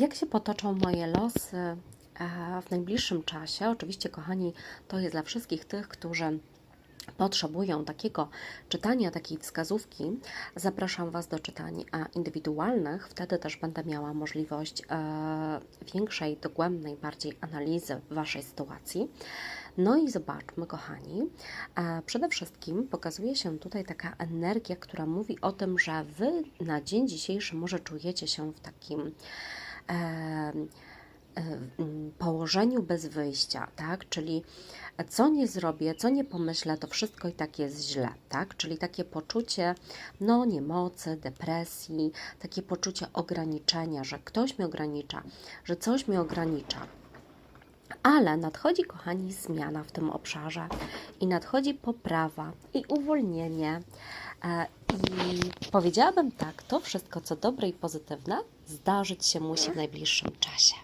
Jak się potoczą moje losy e, w najbliższym czasie? Oczywiście, kochani, to jest dla wszystkich tych, którzy potrzebują takiego czytania, takiej wskazówki, zapraszam Was do czytań indywidualnych. Wtedy też będę miała możliwość e, większej, dogłębnej, bardziej analizy Waszej sytuacji. No i zobaczmy, kochani. E, przede wszystkim pokazuje się tutaj taka energia, która mówi o tym, że Wy na dzień dzisiejszy może czujecie się w takim. E, e, położeniu bez wyjścia, tak? Czyli co nie zrobię, co nie pomyślę, to wszystko i tak jest źle, tak? Czyli takie poczucie, no, niemocy, depresji, takie poczucie ograniczenia, że ktoś mnie ogranicza, że coś mnie ogranicza. Ale nadchodzi, kochani, zmiana w tym obszarze i nadchodzi poprawa i uwolnienie. E, I powiedziałabym tak, to wszystko, co dobre i pozytywne, zdarzyć się musi w najbliższym czasie.